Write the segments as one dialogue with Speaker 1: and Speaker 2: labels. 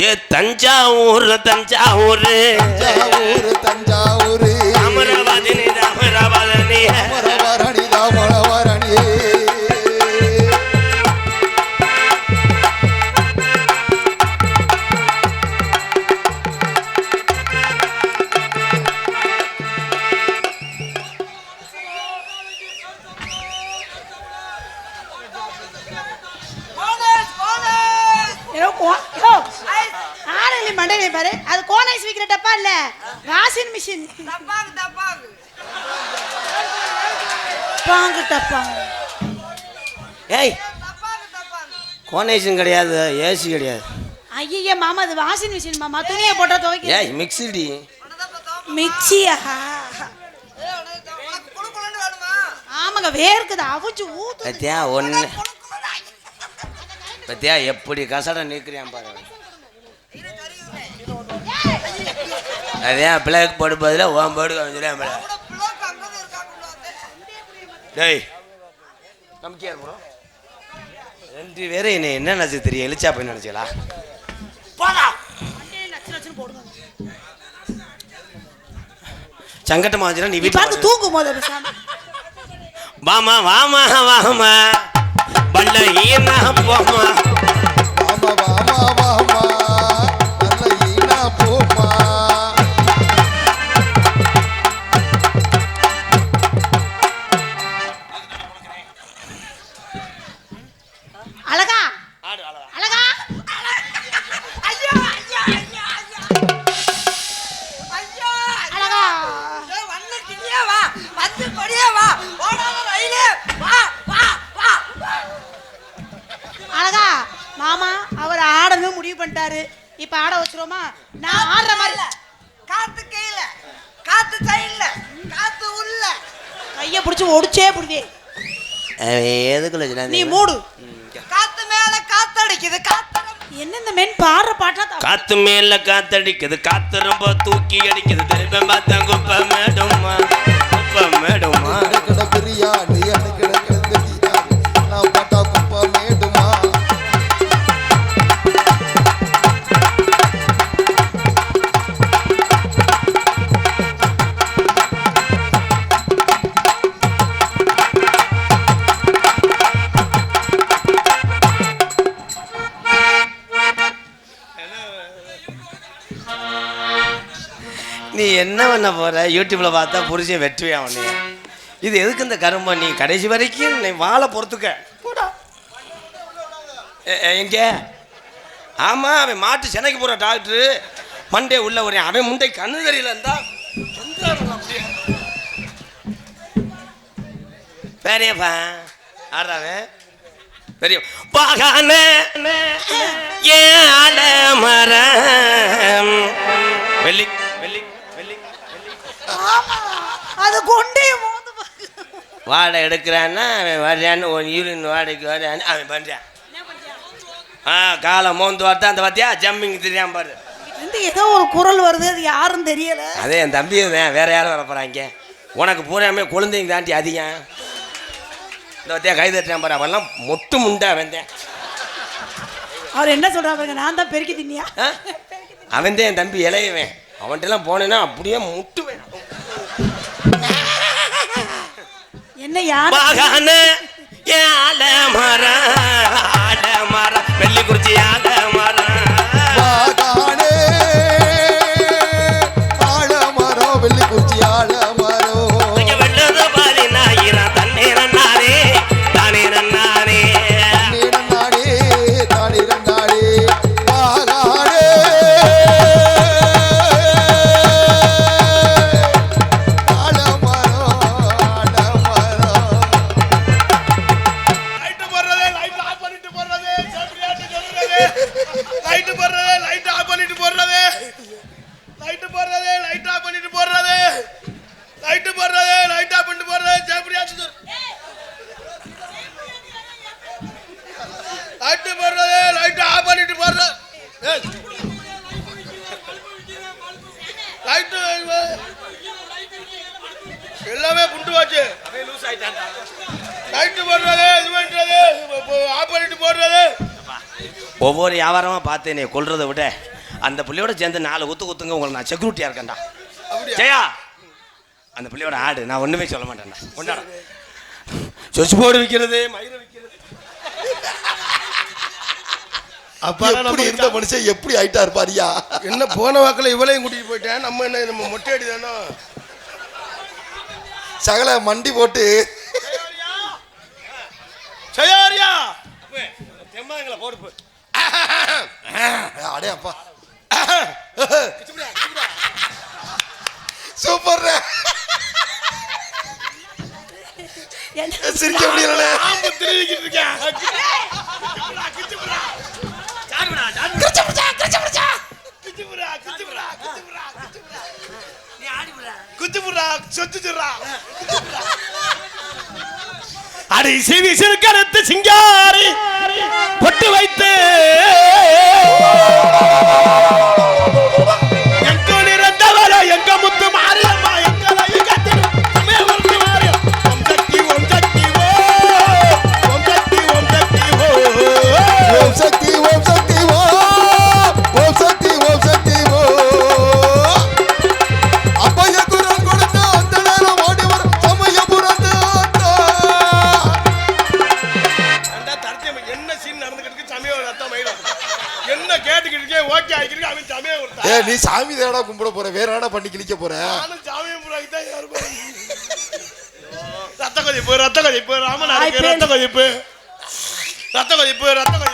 Speaker 1: ஏ தஞ்சாவூர் தஞ்சாவூர்.
Speaker 2: தஞ்சாவூர் தஞ்சாவூர்.
Speaker 1: கோனேஷன் கிடையாது ஏசி கிடையாது.
Speaker 3: ஐய மாமா அது வாஷிங் மிஷின் மாமா. துணியை போட்டா துவைக்க
Speaker 1: ஏய் மிக்சிடி.
Speaker 3: மிக்சியா? ஆமாங்க வேர்க்குது அவிச்சு ஊத்து
Speaker 1: பத்தியா ஒன்று பத்தியா எப்படி கசட நிற்கிறான் பாரு. அதே பிள்ளைக்கு போடு பதிலாக ஓம் போடு
Speaker 4: இருக்காங்க
Speaker 1: டேய் நம்பிக்கையா இருக்கணும் ரெண்டு பேரும் என்ன என்ன நினச்சி தெரியும்? எலிச்சா போய்
Speaker 3: நச்சுன்னு போடுங்க
Speaker 1: சங்கட்டமா வந்துச்சுன்னா நீ வீட்டில்
Speaker 3: தூங்கும் போது
Speaker 1: வாமா வாமா வாமா. பல்ல ஈனா போமா?
Speaker 2: வாமா
Speaker 3: பண்ணிட்டாரு இப்ப ஆட வச்சிருவோமா? நான் ஆடுற மாதிரி
Speaker 4: காத்து கையில காத்து சைடுல. காத்து உள்ள.
Speaker 3: கைய பிடிச்சி ஒடிச்சே பிடிவே
Speaker 1: எதுக்குள்ள
Speaker 3: நீ மூடு.
Speaker 4: காத்து மேல காத்தடிக்குது காத்து
Speaker 3: என்ன இந்த மென் பாடுற பாட்டா.
Speaker 1: காத்து மேல காத்தடிக்குது காத்து ரொம்ப தூக்கி அடிக்குது. திரும்ப பார்த்தா குப்பை மேடுமா குப்பை மேடுமா என்ன பண்ண போற? யூடியூப்ல பார்த்தா புரிஞ்சு வெட்டுவேன் உன்னைய இது எதுக்கு இந்த கரும்ப? நீ கடைசி வரைக்கும் நீ வாழை பொறுத்துக்க. போடா. எங்க? ஆமா அவன் மாட்டு சென்னைக்கு போற டாக்டரு. மண்டே உள்ள ஒரு அவன் முண்டை கண்ணு தெரியல இருந்தா பெரியப்பா ஆடுறாவன் பெரிய பாகான ஏ ஆட மரம் வெள்ளி
Speaker 3: அது கொண்டே.
Speaker 1: வாடை எடுக்கிறான்னா அவன் வர்றான்னு ஒரு யூரின் வாடகைக்கு வர்றான்னு அவன் பண்ணுறான் ஆ காலை மோந்து வார்த்தா அந்த பார்த்தியா ஜம்பிங் தெரியாம பாரு.
Speaker 3: ஏதோ ஒரு குரல் வருது அது யாரும் தெரியல.
Speaker 1: அதே என் தம்பி தான் வேற யாரும் வர போகிறாங்க உனக்கு பூராமே குழந்தைங்க தாண்டி அதிகம். இந்த பார்த்தியா கை தட்டுறான் பாரு. அவெல்லாம் மொட்டு முண்டை அவன் தான்.
Speaker 3: அவர் என்ன சொல்றாங்க நான் தான் பெருக்கி தின்னியா?
Speaker 1: அவன் தான் என் தம்பி இளையவன். அவன்கிட்டலாம் போனேன்னா அப்படியே முட்டுவேன்.
Speaker 3: என்ன யார்?
Speaker 1: பாகான ஏன் ஆல மரம் ஆல மரம் வெள்ளிக்குறிச்சி ஆல ஒவ்வொரு வியாபாரமா பார்த்து என்னை கொல்றதை விட அந்த பிள்ளையோட சேர்ந்து நாலு குத்து குத்துங்க உங்களை நான் செக்யூரிட்டியா இருக்கேன்டா. ஜெயா! அந்த பிள்ளையோட ஆடு நான் ஒண்ணுமே சொல்ல மாட்டேன்டா. கொண்டாட சொச்சு போர்டு விற்கிறது மயிறு விற்கிறது
Speaker 5: அப்பாடா
Speaker 2: எப்படி இருந்த மனுஷன் எப்படி ஆயிட்டா இருப்பாரியா?
Speaker 5: என்ன போன வாக்கில் இவளையும் கூட்டிட்டு போயிட்டேன். நம்ம என்ன நம்ம மொட்டை அடி தானோ?
Speaker 2: சகல மண்டி போட்டு.
Speaker 5: சயாரியா தெம்மாங்களா போடு
Speaker 2: அடே அப்பா. சூப்பர் சிரிக்க முடியல
Speaker 5: அடி சிவி சிறு கருத்து சிங்காரி. பொட்டு வைத்து Yeah. ரத்த கொதிப்பு. ரத்த கொதிப்பு ரத்த கொதிப்பு.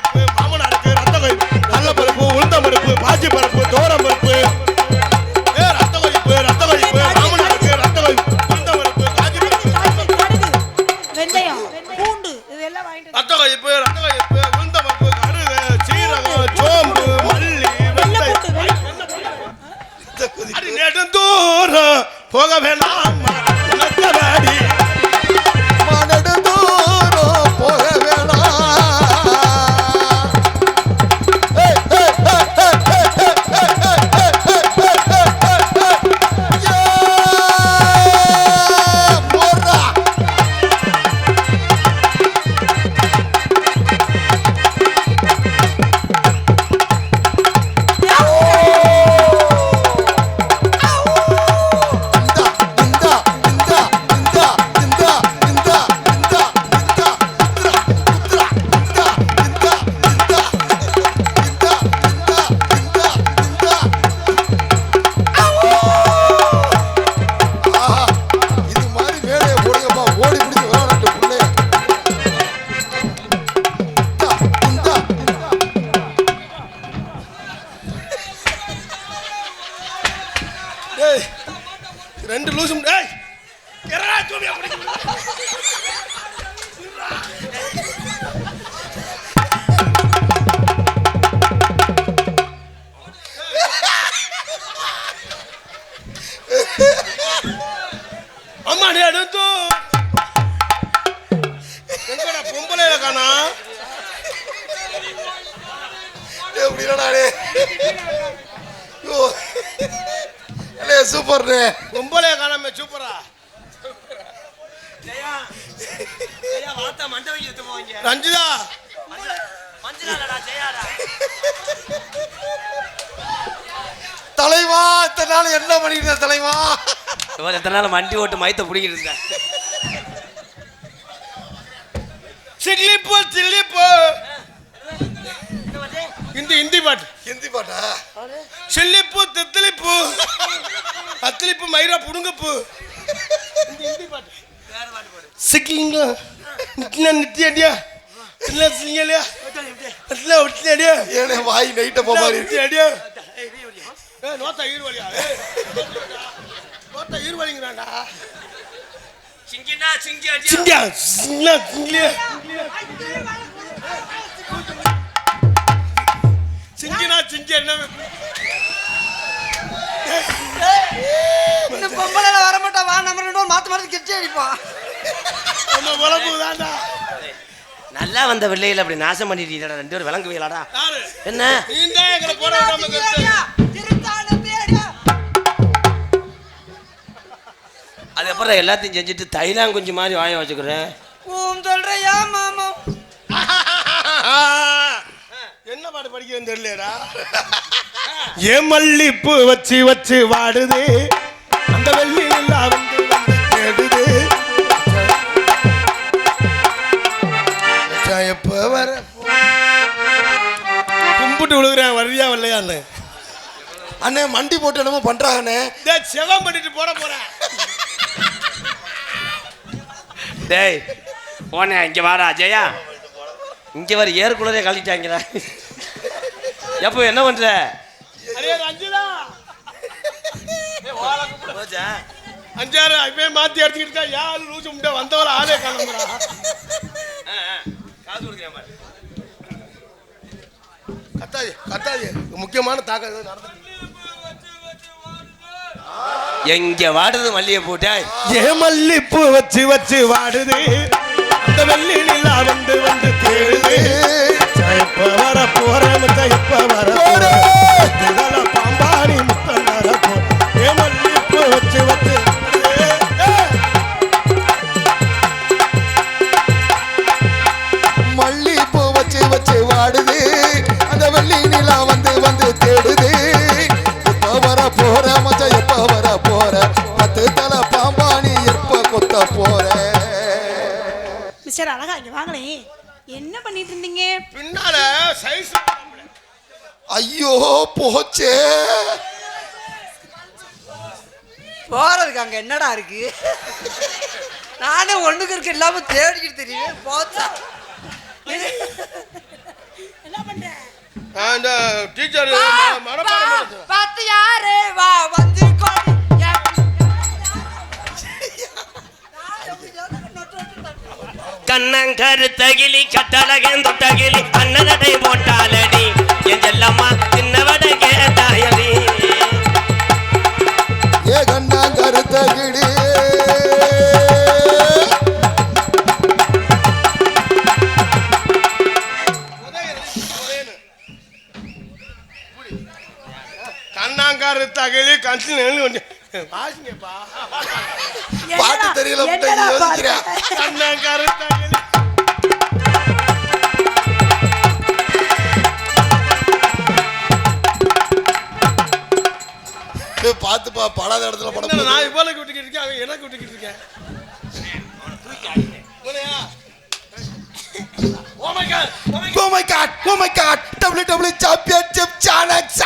Speaker 5: ரெண்டு லூசும் டேய்
Speaker 2: சூப்பர்ண்ணே
Speaker 5: பொம்பளைய காணாம சூப்பரா ரஞ்சிதா.
Speaker 2: தலைவா இத்தனை நாள் என்ன பண்ணிட்டு தலைவா?
Speaker 1: இவர் எத்தனை நாள் வண்டி ஓட்டு மயத்தை பிடிக்கிட்டு இருந்தேன்.
Speaker 5: சில்லிப்பு சில்லிப்பு. இந்த ஹிந்தி பாட்டு.
Speaker 2: ஹிந்தி பாட்டா?
Speaker 5: சில்லிப்பு தித்திலிப்பு. அத்திலிப்பு மயிரா புடுங்கப்பு. சிக்கிங்க நித்தியா நித்தியா இல்ல சிங்கலையா இல்ல ஒட்டியா
Speaker 2: ஏனே வாய் நைட்ட போ மாதிரி.
Speaker 5: அடியா ஏ நோத்தா ஈர்வலியா ஏய் நோத்தா ஈர்வலிங்கறாடா
Speaker 1: சிங்கினா சிங்கி அடி
Speaker 5: சிங்கியா? சிங்கியா சிங்கியா சிங்கினா சிங்கி என்ன?
Speaker 4: இந்த பொம்பளை வர மாட்டா வா நம்ம ரெண்டு பேரும் மாத்து மாத்தி
Speaker 5: நம்ம உழப்பு தான்டா
Speaker 1: நல்லா வந்த வெள்ளையில அப்படி நாசம் பண்ணிட்டீங்கடா ரெண்டு பேரும் விளங்கு வையலாடா
Speaker 5: யாரு?
Speaker 1: என்ன?
Speaker 5: நீ தான் எங்களை போட விடாம கெடுத்த.
Speaker 1: அது அப்புறம் எல்லாத்தையும் செஞ்சுட்டு தைலாம் கொஞ்சம் மாதிரி வாய வச்சுக்கிறேன்
Speaker 4: உன் சொல்றியா மாமா?
Speaker 5: என்ன பாடு விஷயம் தெரியலடா ஏன் மல்லிப்பூ வச்சு வச்சு வாடுது. அந்த வெள்ளி நிலா வந்து வந்து தேடுது.
Speaker 2: மச்சான், எப்ப வர?
Speaker 5: கும்பிட்டு விழுகிறேன் வரியா வரலையான்னு
Speaker 2: அண்ணே மண்டி போட்டு என்னமோ பண்றாங்கண்ணே.
Speaker 5: டேய், செவம் பண்ணிட்டு போட போறேன்
Speaker 1: டேய் போனே இங்கே வாடா ஜெயா. இங்கே வர கூலரே கழட்டிட்டாங்கடா. எப்போ என்ன பண்ற?
Speaker 5: அரே ரஞ்சிதா
Speaker 1: போச்சா?
Speaker 5: அஞ்சாறு இப்பயே மாத்தி அடிச்சுக்கிட்டு இருக்கா யாரு லூசு முட்டை வந்தவர ஆளே கிளம்புறா
Speaker 1: காசு கொடுக்குறேன் பாரு.
Speaker 5: கத்தாது கத்தாது. முக்கியமான தாக்கம் நடந்து
Speaker 1: எங்க வாடுது மல்லிகை போட்டா?
Speaker 5: ஏ மல்லிப்பூ வச்சு வச்சு வாடுது? அந்த வெள்ளி நிலா வந்து வந்து தேடுது. இப்ப வர போறேன் இப்ப வர போறேன்.
Speaker 3: மிஸ்டர் அழகா இங்க வாங்களேன் என்ன பண்ணிட்டு இருந்தீங்க
Speaker 5: பின்னால சைஸ்
Speaker 2: ஐயோ போச்சே.
Speaker 4: போறதுக்கு அங்க என்னடா இருக்கு? நானே ஒண்ணுக்கு இருக்கு இல்லாம தேடிக்கிட்டு தெரியுமே போச்சா?
Speaker 3: என்ன பண்ற?
Speaker 5: அந்த டீச்சர்.
Speaker 4: பார்த்து யாரு வா வந்து
Speaker 1: கண்ணங்கருத்தகிலி கட்டழகன் தொட்டகிலி அண்ணனடை போட்டாலடி. என் செல்லம்மா சின்னவட கேட்டாயடி.
Speaker 2: ஏ கண்ணா கருத்த கிடி
Speaker 5: கண்ணாங்காரு தகிலி நெல்லு வாசிங்கப்பா.
Speaker 2: பாட்டு தெரியல யோசிக்கிறேன் ஏய், பாத்துப்பா படாத இடத்துல படம்
Speaker 5: என்ன,
Speaker 2: போடு.
Speaker 5: நான் இவ்வளவு விட்டுக்கிட்டு இருக்கேன் அவன் எனக்கு விட்டுக்கிட்டு இருக்கேன்? Oh my God, oh my God.
Speaker 2: Oh my god, oh my god, WWE Championship Challenge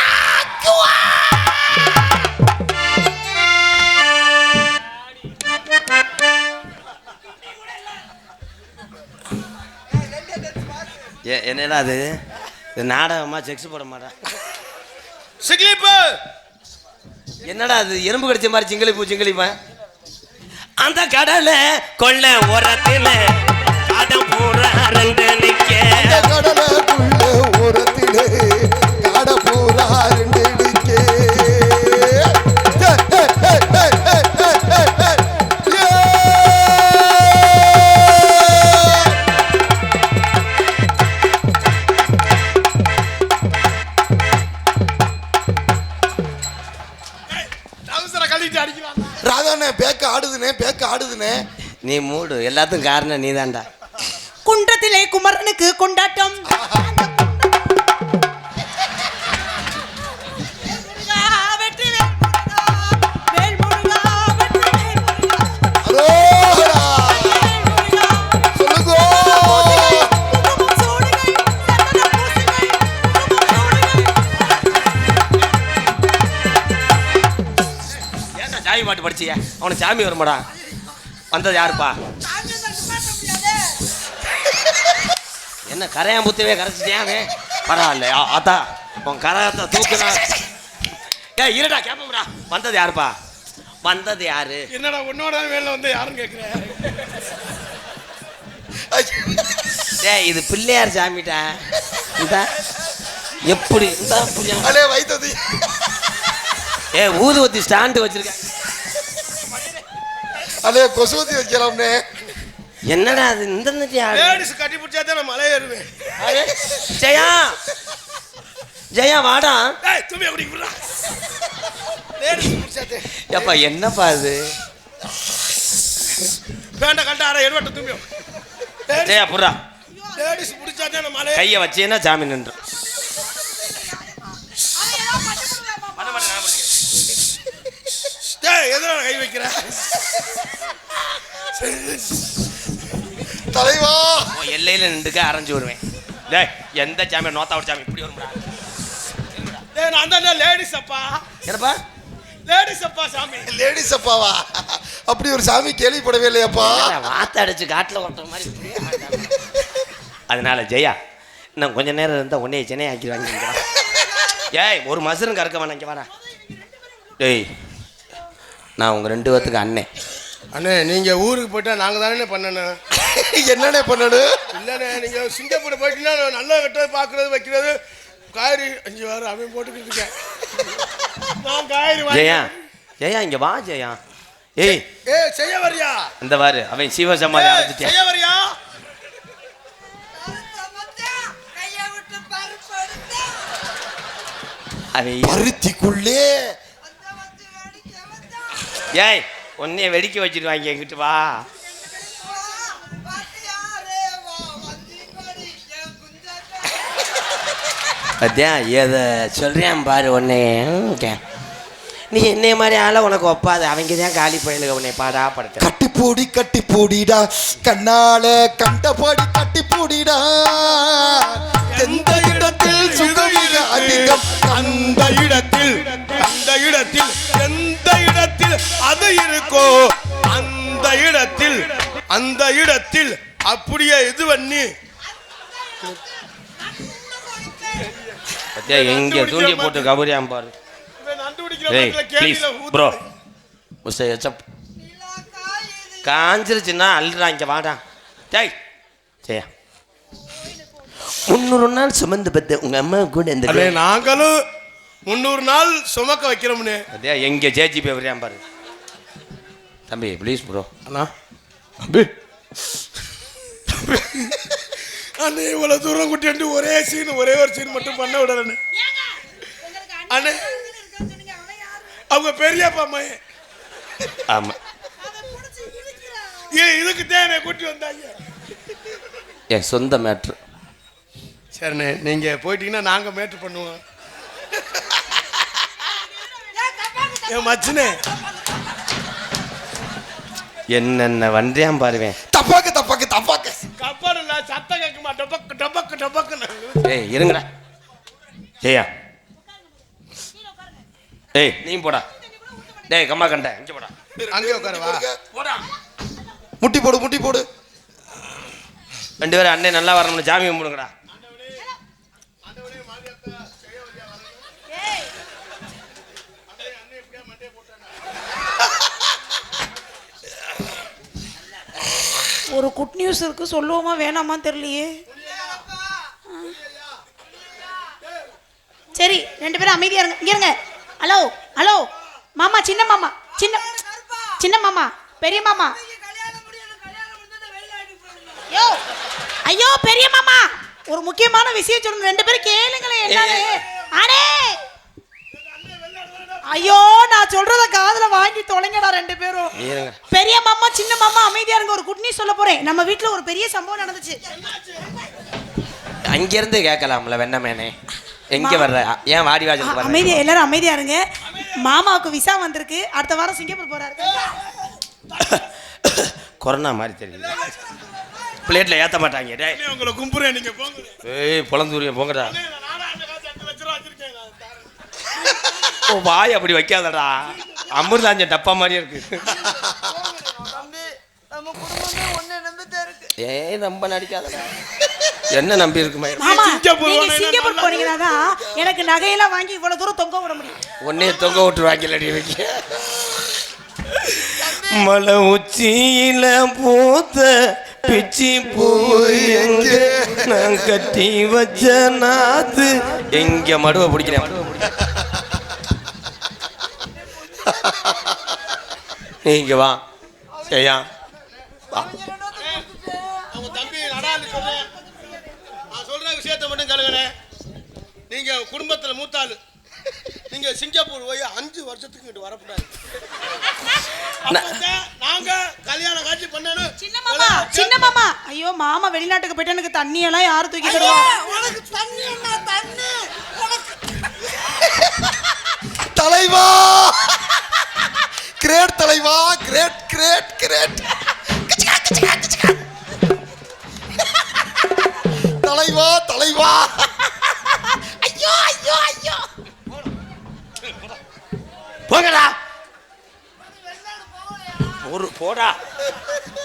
Speaker 1: ஏ என்னடா அது? இது நாடகமா? செக்ஸ் போட மாட்டா.
Speaker 5: சிக்லிப்பு!
Speaker 1: என்னடா அது? எறும்பு கடிச்ச மாதிரி சிங்களி பூ சிங்களிப்பா அந்த கடலை கொள்ள உரத்துல அடம் பூரா ரெண்டு நிக்க.
Speaker 2: இந்த ஆடுதுனே
Speaker 1: நீ மூடு எல்லாத்துக்கும் காரணம் நீதான்டா.
Speaker 3: குன்றத்திலே குமரனுக்கு கொண்டாட்டம்.
Speaker 1: சாமி பாட்டு படிச்சிய? அவனுக்கு சாமி வருமாடா. வந்தது யாருப்பா? என்ன கரையான் புத்தவே கரைச்சிட்டியா அவன்? பரவாயில்ல. ஆ, அத்தா உன் கரகத்தை தூக்குனா ஏ இருடா கேப்பம்டா. வந்தது யாருப்பா? வந்தது யாரு?
Speaker 5: என்னடா உன்னோட வேலை வந்து யாரும் கேட்கிறேன்
Speaker 1: டேய் இது பிள்ளையார் சாமிடா. இந்த எப்படி இந்த
Speaker 2: அலே வைத்தது.
Speaker 1: ஏ ஊதுவத்தி ஸ்டாண்டு வச்சிருக்க
Speaker 2: அதே கொசுவத்தி வைக்கிறோம்னே
Speaker 1: என்னடா அது இந்த
Speaker 5: லேடிஸ் கட்டி பிடிச்சா தான் மலை ஏறுவேன்.
Speaker 1: ஜெயா! ஜெயா வாடா.
Speaker 5: தும்பி அப்படி லேடிஸ் பிடிச்சாதே.
Speaker 1: ஏப்பா என்னப்பா அது?
Speaker 5: வேண்ட கண்டா அரை எடுவட்ட தும்பியோ
Speaker 1: ஜெயா புறா
Speaker 5: லேடிஸ் பிடிச்சா தான் மலை
Speaker 1: கையை வச்சேன்னா ஜாமீன் நின்று.
Speaker 2: எதனால
Speaker 1: கை வைக்கிற தலைவா. எல்லையில நின்றுக்க அரைஞ்சு வருவேன். டேய். எந்த சாமி நோத்தா ஒரு சாமி இப்படி வரும்டா.
Speaker 5: டேய் நான் தான் லேடிஸ் அப்பா.
Speaker 1: என்னப்பா?
Speaker 5: லேடிஸ் அப்பா சாமி.
Speaker 2: லேடிஸ் அப்பாவா? அப்படி ஒரு சாமி கேள்விப்படவே இல்லையாப்பா.
Speaker 1: வாத்த அடிச்சு காட்டுல ஓட்டுற மாதிரி. அதனால ஜெயா இன்னும் கொஞ்ச நேரம் இருந்தா உன்னைய சென்னை ஆக்கி வாங்கிக்கலாம் ஏய் ஒரு மசரும் கறக்க வேணாம் இங்க வாடா. டேய் நான் உங்க ரெண்டு பேத்துக்கு அண்ணன்.
Speaker 5: அண்ணே நீங்க ஊருக்கு போயிட்டா நாங்க தானே பண்ணணும்?
Speaker 2: என்னண்ணே பண்ணணும்?
Speaker 5: இல்லண்ணே நீங்க சிங்கப்பூர் போயிட்டீங்கன்னா நல்லா கட்ட பாக்குறது வைக்கிறது காய்கறி அஞ்சு வாரம் அவன் போட்டுக்கிட்டு இருக்கேன். நான் காய்கறி
Speaker 1: ஜெயா ஜெயா இங்க வா ஜெயா. ஏய்
Speaker 5: ஏய் செய்ய வரியா?
Speaker 1: இந்த வாரு அவன் சிவ சமாதி அடைஞ்சிட்டேன்.
Speaker 5: செய்ய வரியா?
Speaker 1: அவன்
Speaker 2: பருத்திக்குள்ளே.
Speaker 1: ஏய் உன்னைய வெடிக்க வச்சிருவாங்க என்கிட்ட வா. அதான் எதை சொல்கிறேன் பாரு உன்னை நீ என்னைய மாதிரி ஆள உனக்கு ஒப்பாது. அவங்க தான் காலி பயலுக உன்னை பாடா படுத்த
Speaker 2: கட்டி பூடி கட்டி பூடிடா கண்ணால கண்டபடி கட்டி பூடிடா எந்த இடத்தில் சுகமிக அதிகம்?
Speaker 5: அந்த இடத்தில் அந்த இடத்தில் எந்த இடத்தில் அது இருக்கோ? அந்த இடத்தில் அந்த இடத்தில் அப்படியே இது பண்ணி.
Speaker 1: பத்தியா எங்க தூண்டி போட்டு கபரியாம் பாரு. ஏய் ப்ளீஸ். ப்ரோ எச்சப் காஞ்சிருச்சுன்னா அள்ளுறா இங்க வாடா. டேய் ஜெயா முந்நூறு நாள் சுமந்து பத்து உங்க அம்மா கூட இந்த
Speaker 5: நாங்களும் முந்நூறு நாள் சுமக்க வைக்கிறோம்னு.
Speaker 1: அதே எங்க ஜேஜி போய் வரையாம் பாரு. தம்பி ப்ளீஸ் ப்ரோ
Speaker 5: அண்ணா. தம்பி. அண்ணே இவ்வளவு தூரம் கூட்டிட்டு ஒரே சீன் ஒரே ஒரு சீன் மட்டும் பண்ண விடலண்ணே அண்ணே. அவங்க பெரியப்பா அம்மையே.
Speaker 1: ஆமா.
Speaker 5: ஏன் இதுக்கு தேனை கூட்டி வந்தாங்க.
Speaker 1: என் சொந்த மேட்ரு
Speaker 5: சரிண்ணே நீங்க போயிட்டீங்கன்னா நாங்க மேட்டு பண்ணுவோம். என் மச்சினே.
Speaker 1: என்னென்ன வந்தியாம் பாருவேன்.
Speaker 2: தப்பாக்கு தப்பாக்கு தப்பாக்கு.
Speaker 5: கப்பல் இல்ல சத்தம் கேட்குமா? டபக்கு டபக்கு டபக்கு
Speaker 1: ஏய் இருங்கடா. ஜெயா ஏய் நீ போடா. டேய் கம்மா கண்ட இங்க போடா.
Speaker 5: அங்கே உட்காரவா
Speaker 1: போடா.
Speaker 2: முட்டி போடு முட்டி போடு.
Speaker 1: ரெண்டு பேரும் அண்ணன் நல்லா வரணும்னு ஜாமி கும்பிடுங்கடா
Speaker 3: ஒரு குட் நியூஸ் இருக்கு சொல்லுவோமா வேணாமா தெரியலையே? சரி ரெண்டு பேரும் அமைதியா இருங்க. இங்க இருங்க. ஹலோ ஹலோ மாமா சின்ன மாமா சின்ன சின்ன மாமா பெரிய மாமா. யோ ஐயோ பெரிய மாமா. ஒரு முக்கியமான விஷயம் சொல்லுங்க. ரெண்டு பேரும் கேளுங்களேன் என்னன்னு அடே! ஐயோ நான் சொல்றத காதுல வாங்கி தொலைங்கடா ரெண்டு பேரும். பெரிய மாமா சின்ன மாமா அமைதியா இருங்க. ஒரு குட் நியூஸ் சொல்ல போறேன். நம்ம வீட்ல ஒரு பெரிய சம்பவம் நடந்துச்சு.
Speaker 1: அங்கிருந்து கேட்கலாம்ல வெண்ணமேனே. எங்க வர்ற? ஏன் வாடி வர்ற?
Speaker 3: அமைதியா எல்லாரும் அமைதியா இருங்க. மாமாவுக்கு விசா வந்திருக்கு. அடுத்த வாரம் சிங்கப்பூர் போறாரு.
Speaker 1: கொரோனா மாதிரி தெரியுது. பிளேட்ல ஏத்த மாட்டாங்க. டேய்.
Speaker 5: உங்களை கும்புறேன் நீங்க போங்க.
Speaker 1: ஏய் பொழந்தூரிய போங்கடா
Speaker 5: அண்ணே, நான் நானா அந்த காசு அஞ்சு லட்ச ரூபா வச்சிருக்கேன் நான் தரேன்.
Speaker 1: ஓ வாய் அப்படி வைக்காதடா. அமிர்தாஞ்ச டப்பா மாதிரியே இருக்கு.
Speaker 4: தம்பி நம்ம குடும்பமே ஒண்ணு நம்பித்தான் இருக்கு
Speaker 1: ஏய் ரொம்ப நடிக்காதடா என்ன நம்பி
Speaker 5: சிங்கப்பூர்
Speaker 3: நீங்க சிங்கப்பூர் போனீங்கன்னா தான் எனக்கு நகையெல்லாம் வாங்கி இவ்வளவு தூரம் தொங்க விட முடியும்.
Speaker 1: உன்னே தொங்க விட்டு வாங்கிலடி வைக்க மலை உச்சியில பூத்த பிச்சி பூ எங்க? நான் கட்டி வச்ச நாத்து எங்க மடுவை பிடிக்கிறேன்? பிடிக்கிறேன். நீங்க வா. சரியா? வா.
Speaker 5: அவங்க தம்பி நடான்னு சொல்றேன் நான் சொல்ற விஷயத்தை மட்டும் கேளுங்கண்ணே. நீங்க குடும்பத்துல மூத்தாளு. நீங்க சிங்கப்பூர் போய் அஞ்சு வருஷத்துக்கு இங்கிட்டு வரக்கூடாது. நாங்க கல்யாண காட்சி பண்ணணும்
Speaker 3: சின்ன மாமா சின்ன மாமா. ஐயோ மாமா வெளிநாட்டுக்கு போயிட்டு எனக்கு தண்ணி எல்லாம் யாரு தூக்கி தருவா?
Speaker 4: உனக்கு தண்ணி என்ன? தண்ணி.
Speaker 2: தலைவா! கிரேட் தலைவா கிரேட் கிரேட் கிரேட் தலைவா தலைவா. ஐயோ ஐயோ ஐயோ.
Speaker 1: போங்கடா. ஒரு போடா.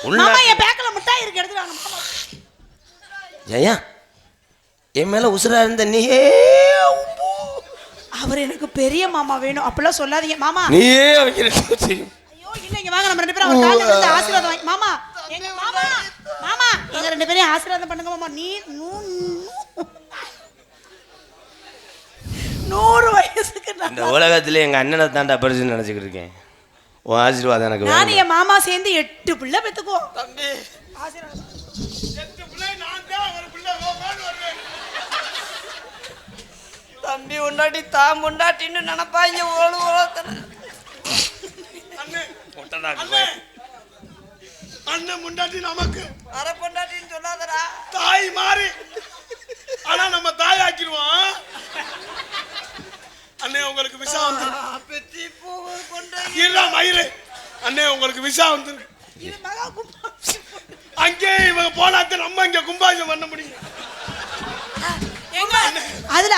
Speaker 1: உள்ள
Speaker 3: என் பேக்கில் மிட்டாய் இருக்கு எடுத்து வாங்க
Speaker 1: ஜெயா என் மேல உசுரா இருந்த நீ
Speaker 3: அவர் எனக்கு பெரிய மாமா வேணும். அப்படிலாம் சொல்லாதீங்க. மாமா.
Speaker 1: நீயே அவங்க.
Speaker 3: ஐயோ இல்ல இங்க வாங்க. நம்ம ரெண்டு பேரும் அவர் கால்ல விழுந்து ஆசீர்வாதம் வாங்கி மாமா. எங்க மாமா. மாமா. எங்க ரெண்டு பேரையும் ஆசீர்வாதம் பண்ணுங்க மாமா. நீ நூ- நூறு வயசுக்கு
Speaker 1: இந்த உலகத்துல எங்க அண்ணனை தாண்டா பெருசுன்னு நினைச்சுக்கிட்டு இருக்கேன். உன் ஆசீர்வாதம் எனக்கு
Speaker 3: நான் என் மாமா சேர்ந்து எட்டு பிள்ளை பெத்துக்குவோம்.
Speaker 4: தம்பி.
Speaker 3: ஆசீர்வாதம்
Speaker 5: எட்டு பிள்ளை நான் தான் ஒரு பிள்ளை ஓஹோன்னு வருவேன்.
Speaker 4: தம்பி உண்டாட்டி தான் உண்டாட்டின்னு நினைப்பாங்க ஓடு ஓலத்தன
Speaker 5: அண்ணே. அண்ணே. அண்ணன் முண்டாட்டி நமக்கு.
Speaker 4: அரை பொண்டாட்டின்னு சொல்லாதடா.
Speaker 5: தாய் மாறி. ஆனா நம்ம தாய் ஆக்கிடுவோம் அண்ணே உங்களுக்கு விசா வந்து.
Speaker 4: பெத்தி பூ கொண்டு
Speaker 5: இல்ல மயிறு. அண்ணே உங்களுக்கு விசா வந்து. அங்கே இவங்க போனாத்த நம்ம இங்க கும்பாபிஷேகம் பண்ண முடியும்.
Speaker 3: அதுல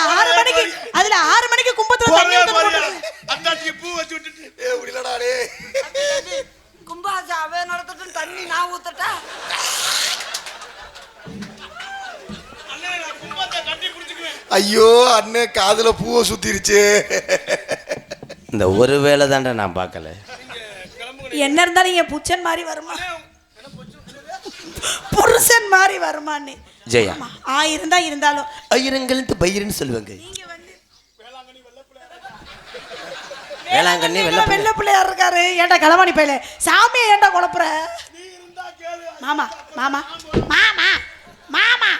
Speaker 5: அத்தாச்சிக்கு பூ வச்சு விட்டுட்டு.
Speaker 2: ஏ முடியலடா டே
Speaker 4: கும்பாசா அவன் நடத்தட்டும் தண்ணி நான் ஊத்தட்டா?
Speaker 5: அண்ணே நான் கும்பத்தை கட்டி பிடிச்சிக்குவேன்
Speaker 2: ஐயோ அண்ணன் காதுல பூவை சுத்திருச்சு.
Speaker 1: இந்த ஒரு வேலை தாண்டா நான் பார்க்கல.
Speaker 3: என்ன இருந்தாலும் என் புச்சன் மாதிரி வருமா? புருஷன்? மாதிரி வருமான்னு
Speaker 1: ஜெயா.
Speaker 3: ஆயிரம் தான் இருந்தாலும்.
Speaker 1: ஐயருங்கள்ட்டு பயிர்னு சொல்லுவாங்க
Speaker 3: நீங்க வந்து
Speaker 1: வேளாங்கண்ணி வெள்ள
Speaker 3: வெள்ள பிள்ளையார் இருக்காரு. ஏன்டா களவாணி பையல? சாமியை ஏன்டா குழப்புற? மாமா மாமா. மாமா மாமா.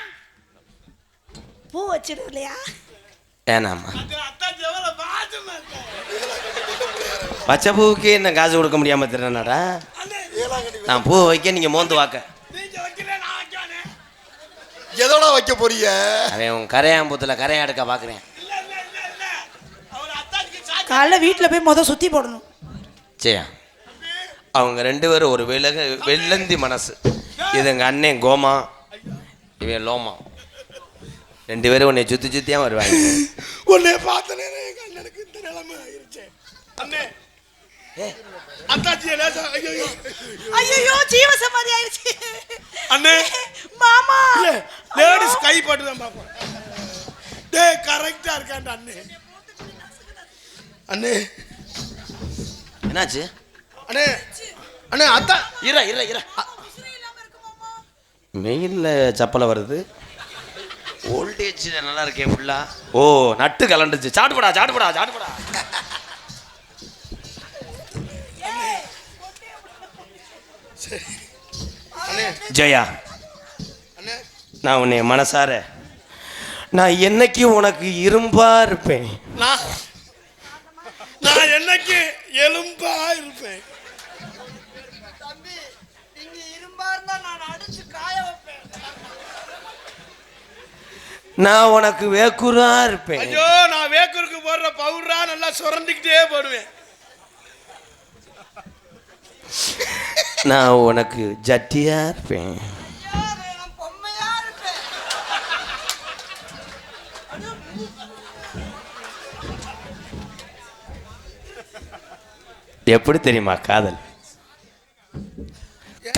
Speaker 3: பூ வச்சிரு இல்லையா?
Speaker 5: இருக்க
Speaker 1: பச்சை பூவுக்கு என்ன காசு கொடுக்க முடியாம திறனாடா நான் பூ வைக்க நீங்க மோந்து வாக்க.
Speaker 5: நீங்க வைக்கல நான் வைக்கானே
Speaker 2: எதோட வைக்க போறீங்க?
Speaker 1: அவன் உன் கரையாம்பூத்துல கரையா எடுக்க பாக்குறேன்.
Speaker 3: காலைல வீட்டில் போய் முத சுத்தி போடணும்.
Speaker 1: ஜெயா அவங்க ரெண்டு பேரும் ஒரு விலக வெள்ளந்தி மனசு. இது எங்க அண்ணன் கோமா இவன் லோமா. ரெண்டு பேரும் உன்னை சுத்தி சுத்தியா வருவாங்க.
Speaker 5: உன்னை பார்த்த நேரம் எங்க அண்ணனுக்கு இந்த நிலைமை ஆயிருச்சு. அண்ணே. ஐயோ
Speaker 3: ஐயோ ஜீவ சமாதி ஆயிடுச்சு
Speaker 5: அண்ணே.
Speaker 3: மாமா.
Speaker 5: லேடிஸ் கை போட்டு தான் பார்ப்போம். டேய் கரெக்டா இருக்கான்டா அண்ணே. அண்ணே.
Speaker 1: என்னாச்சு?
Speaker 5: அண்ணே. அண்ணே அத்தா.
Speaker 1: இர இர இர. மெயின்ல சப்பலை வருது. வோல்டேஜ் நல்லா இருக்கே ஃபுல்லா ஓ நட்டு கலண்டுச்சு. சாட்டுப்படா சாட்டுப்படா சாட்டுப்படா
Speaker 5: அண்ணே.
Speaker 1: ஜெயா
Speaker 5: அண்ணே.
Speaker 1: நான் உன்னை மனசார நான் என்னைக்கு உனக்கு இரும்பா இருப்பேன்?
Speaker 5: நான் நான் என்னைக்கு எலும்பா இருப்பேன்?
Speaker 4: தம்பி நீங்க இரும்பா இருந்தா நான் அடிச்சு காய வைப்பேன்.
Speaker 1: நான் உனக்கு வேக்குறா இருப்பேன்.
Speaker 5: ஐயோ நான் வேக்கூருக்கு போடுற பவுடரா நல்லா சுரண்டிக்கிட்டே போடுவேன்.
Speaker 1: நான் உனக்கு ஜட்டியா இருப்பேன். எப்படி தெரியுமா காதல்?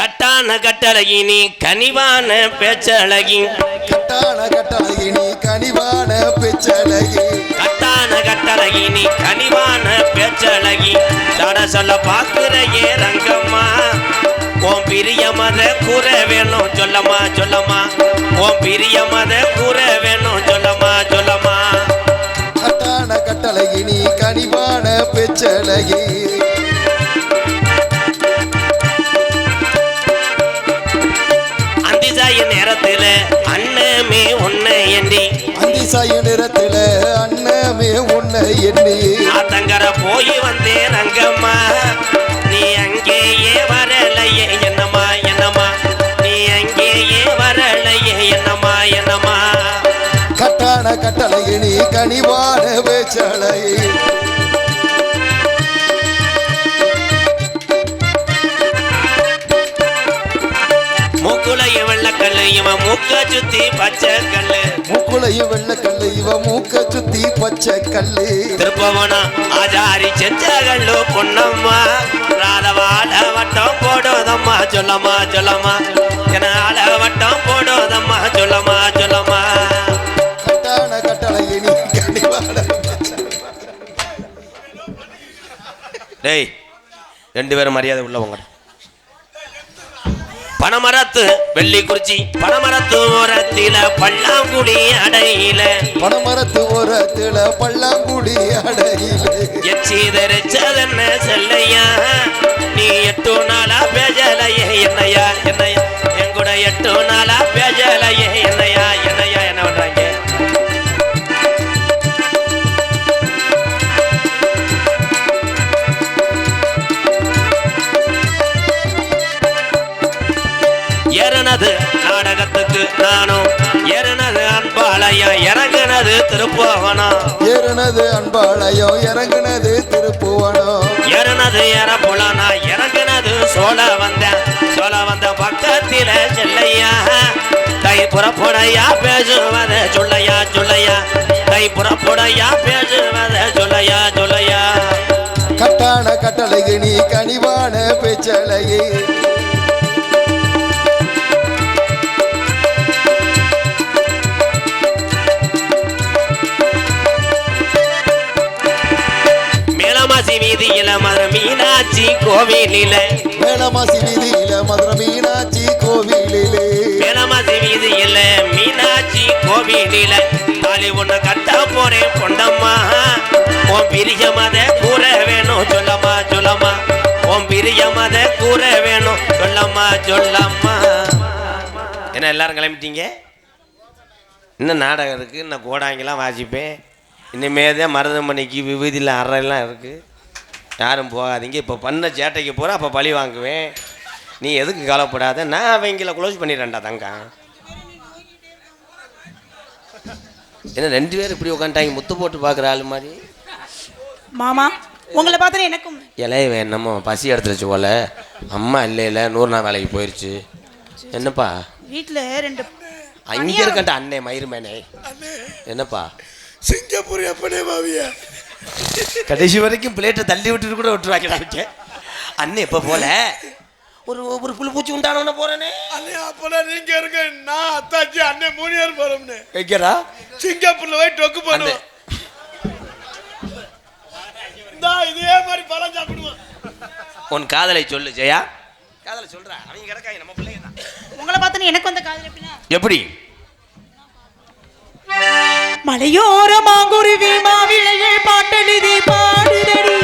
Speaker 1: கட்டான கட்டழகி நீ கனிவான பேச்சழகி.
Speaker 2: கட்டான கட்டழகி நீ கனிவான பெச்சழகி.
Speaker 1: கட்டான கட்டழகி நீ கனிவான பேச்சழகி. தட சொல்ல பாக்குற ஏ ரங்கம்மா. உன் பிரிய மத கூற வேணும் சொல்லம்மா சொல்லம்மா. உன் பிரிய மத கூற வேணும் சொல்லம்மா சொல்லம்மா.
Speaker 2: கட்டான கட்டழகி நீ கனிவான பெச்சழகி.
Speaker 1: நேரத்துல அண்ணமே உன்னை எண்ணி.
Speaker 2: அந்திசாய நிறத்துல அண்ணமே உன்னை எண்ணி.
Speaker 1: ஆத்தங்கர போய் வந்தேன் ரங்கம்மா நீ அங்கேயே வரலையே என்னம்மா என்னம்மா. நீ அங்கேயே வரலையே என்னம்மா என்னம்மா.
Speaker 2: கட்டான கட்டழகி நீ கனிவான பெச்சழகி
Speaker 1: வெள்ளக்கல்லு இவன் மூக்க சுத்தி பச்சை கல்லு.
Speaker 2: மூக்குளையும் வெள்ளை கல்லு இவ மூக்க சுத்தி பச்சை கல்லு.
Speaker 1: திருப்பவனம் ஆஜாரி செஞ்ச கல்லு பொன்னம்மா ராதவாட வட்டம் போடுதம்மா சொல்லம்மா சொல்லம்மா. என ஆள வட்டம் போடுதம்மா சொல்லம்மா சொல்லம்மா.
Speaker 2: கட்டான
Speaker 1: டேய் ரெண்டு பேரும் மரியாதை உள்ளவங்க பனமரத்து வெள்ளி குறிச்சி பனமரத்து ஓரத்தில பல்லாங்குடி அடையில.
Speaker 2: பனமரத்து ஓரத்துல பல்லாங்குடி அடையில.
Speaker 1: எச்சி தெரிச்சதென்ன செல்லையா? நீ எட்டு நாளா பேஜலையே என்னையா என்னையா? என் கூட எட்டு நாளா பேஜலையே என்னையா? ஏறனது நாடகத்துக்கு நானும் ஏறனது அன்பாளையம் இறங்குனது திருப்போவனம்
Speaker 2: ஏறுனது அன்பாளையம் இறங்குனது திருப்புவனம்
Speaker 1: ஏறினது ஏற போலானா இறங்குனது சோழ வந்தேன் சோழ வந்த பக்கத்தில செல்லையா. கை புறப்படையா பேசுவத சொல்லையா சொல்லையா. கை புறப்படையா பேசுவத சொல்லையா சொல்லையா.
Speaker 2: கட்டான கட்டளையை நீ கனிவான பேச்சலையே.
Speaker 1: மேலமாசி வீதியில மதுர மீனாட்சி கோவிலில.
Speaker 2: மேலமாசி வீதியில மதுரை மீனாட்சி கோவிலிலே.
Speaker 1: மேலமாசி வீதியில மீனாட்சி கோவிலில. தாலி ஒண்ணு கட்ட போறேன் பொண்டம்மா உன் பிரிய மத கூற வேணும் சொல்லம்மா சொல்லம்மா. உன் பிரிய மத கூற வேணும் சொல்லம்மா சொல்லம்மா. என்ன எல்லாரும் கிளம்பிட்டீங்க? இன்னும் நாடகம் இருக்கு? இன்னும் கோடாங்கெல்லாம் வாசிப்பேன். இனிமே தான் மருதமணிக்கு விபூதியில் அறையெல்லாம் இருக்குது யாரும் போகாதீங்க. இப்போ பண்ண சேட்டைக்கு போகிற அப்போ பழி வாங்குவேன். நீ எதுக்கு கவலைப்படாத? நான் அவங்கள க்ளோஸ் பண்ணிடுறேன்டா தங்கா என்ன ரெண்டு பேரும் இப்படி உட்காந்துட்டாங்க முத்து போட்டு பார்க்குற ஆள் மாதிரி.
Speaker 3: மாமா உங்களை பார்த்தா எனக்கும்
Speaker 1: இலைய என்னமோ பசி எடுத்துருச்சு போல. அம்மா இல்லை இல்லை நூறு நாள் வேலைக்கு போயிடுச்சு என்னப்பா?
Speaker 3: வீட்டுல ரெண்டு
Speaker 1: அங்கே இருக்கட்ட அண்ணே மயிருமேனே என்னப்பா?
Speaker 5: சிங்கப்பூர் எப்பனே பாவியா
Speaker 1: கடைசி வரைக்கும் பிளேட்டை தள்ளி விட்டுட்டு கூட விட்டுருவாங்க அண்ணே இப்போ போல. ஒரு ஒரு புழு பூச்சி உண்டானவன போறேனே.
Speaker 5: அண்ணே அப்பெல்லாம் நீங்க இருங்க. நான் அத்தாச்சி அண்ணன் மூணு பேர் போறோம்னு.
Speaker 1: வைக்கிறா
Speaker 5: சிங்கப்பூர்ல போய் டொக்கு பண்ணுவோம் இந்தா இதே மாதிரி பழம் சாப்பிடுவோம்.
Speaker 1: உன் காதலை சொல்லு ஜெயா. காதலை சொல்றா. அவங்க கிடக்காங்க நம்ம பிள்ளைங்க தான்.
Speaker 3: உங்களை பார்த்தா எனக்கு வந்த காதல் எப்படின்னா?
Speaker 1: எப்படி?
Speaker 3: மலையோர மாங்குருவி மாவிளையே பாட்டெழுதி பாடுதடி.